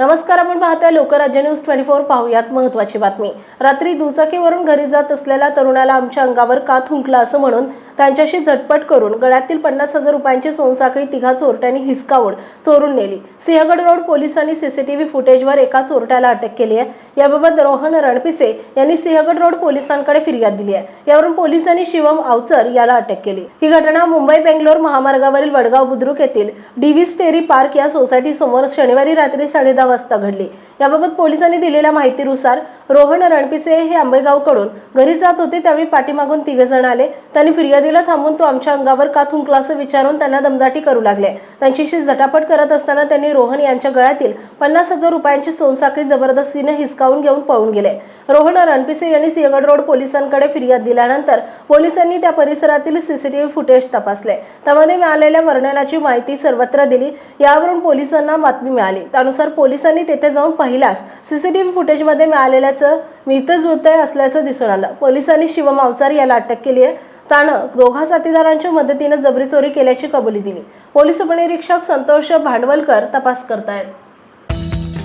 नमस्कार आपण पाहताय लोकराज्य न्यूज ट्वेंटी फोर. पाहूयात महत्वाची बातमी. रात्री दुचाकीवरून घरी जात असलेल्या तरुणाला आमच्या अंगावर का थुंकला असं म्हणून त्यांच्याशी झटपट करून गळ्यातील पन्नास हजार रुपयांची सोनसाखळी तिघा चोरट्यांनी हिसकावून चोरून नेली. सिंहगड रोड पोलिसांनी सीसीटीव्ही फुटेजवर एका चोरट्याला अटक केली आहे. याबाबत रोहन रणपिसे यांनी सिंहगड रोड पोलिसांकडे फिर्याद दिली आहे. यावरून पोलिसांनी शिवम अवचर याला अटक केली. ही घटना मुंबई बेंगलोर महामार्गावरील वडगाव बुद्रुक येथील डीव्ही स्टेरी पार्क या सोसायटी समोर शनिवारी रात्री साडेदहा वाजता घडली. याबाबत पोलिसांनी दिलेल्या माहितीनुसार रोहन रणपिसे हे आंबेगावकडून घरी जात होते त्यावेळी पाठीमागून तिघे जण आले. त्यांनी फिर्यादीला थांबून तो आमच्या अंगावर का थुंकला असं विचारून त्यांना दमदाटी करू लागले. त्यांच्याशी झटापट करत असताना त्यांनी रोहन यांच्या गळ्यातील पन्नास हजार रुपयांची सोनसाखळी जबरदस्तीने हिसकावून घेऊन पळून गेले. रोहन रणपिसे यांनी सिंहगड रोड पोलिसांकडे फिर्याद दिल्यानंतर पोलिसांनी त्या परिसरातील सीसीटीव्ही फुटेज तपासले. त्यामध्ये मिळालेल्या वर्णनाची माहिती सर्वत्र दिली. यावरून पोलिसांना बातमी मिळाली. त्यानुसार पोलिसांनी तेथे जाऊन पाहिल्यास सीसीटीव्ही फुटेजमध्ये मिळालेल्याचं मिळतं असल्याचं दिसून आलं. पोलिसांनी शिवम अवचार याला अटक केली आहे त्यानं दोघा साथीदारांच्या मदतीनं जबरी चोरी केल्याची कबुली दिली. पोलीस उपनिरीक्षक संतोष भांडवलकर तपास करतायत.